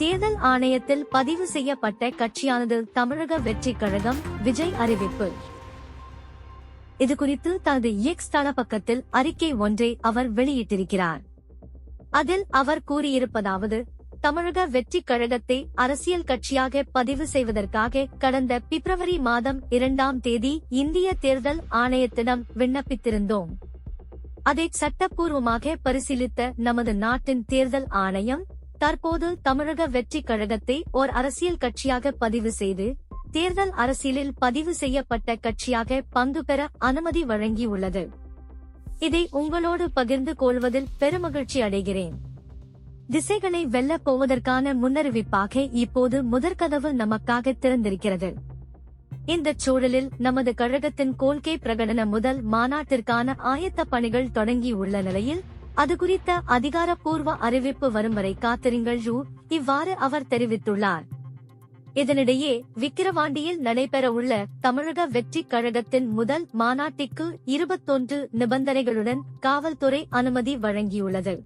தேர்தல் ஆணையத்தில் பதிவு செய்யப்பட்ட கட்சியானது தமிழக வெற்றி கழகம் விஜய் அறிவிப்பு. இது குறித்து தனது எக்ஸ் தள பக்கத்தில் அறிக்கை ஒன்றை அவர் வெளியிட்டிருக்கிறார். அதில் அவர் கூறியிருப்பதாவது தமிழக வெற்றி கழகத்தை அரசியல் கட்சியாக பதிவு செய்வதற்காக கடந்த பிப்ரவரி மாதம் இரண்டாம் தேதி இந்திய தேர்தல் ஆணையத்திடம் விண்ணப்பித்திருந்தோம். அதை சட்டப்பூர்வமாக பரிசீலித்த நமது நாட்டின் தேர்தல் ஆணையம் தற்போது தமிழக வெற்றி கழகத்தை ஓர் அரசியல் கட்சியாக பதிவு செய்து தேர்தல் அரசியலில் பதிவு செய்யப்பட்ட கட்சியாக பங்கு பெற அனுமதி வழங்கியுள்ளது. இதை உங்களோடு பகிர்ந்து கொள்வதில் பெருமகிழ்ச்சி அடைகிறேன். திசைகளை வெல்லப் போவதற்கான முன்னறிவிப்பாக இப்போது முதற்கதவு நமக்காக திறந்திருக்கிறது. இந்த சூழலில் நமது கழகத்தின் கொள்கை பிரகடன முதல் மாநாட்டிற்கான ஆயத்த பணிகள் தொடங்கியுள்ள நிலையில் அது குறித்த அதிகாரப்பூர்வ அறிவிப்பு வரும் வரை காத்திருங்கள் ரூ இவ்வாறு அவர் தெரிவித்துள்ளார். இதனிடையே விக்கிரவாண்டியில் நடைபெறவுள்ள தமிழக வெற்றி கழகத்தின் முதல் மாநாட்டிற்கு இருபத்தொன்று நிபந்தனைகளுடன் காவல்துறை அனுமதி வழங்கியுள்ளது.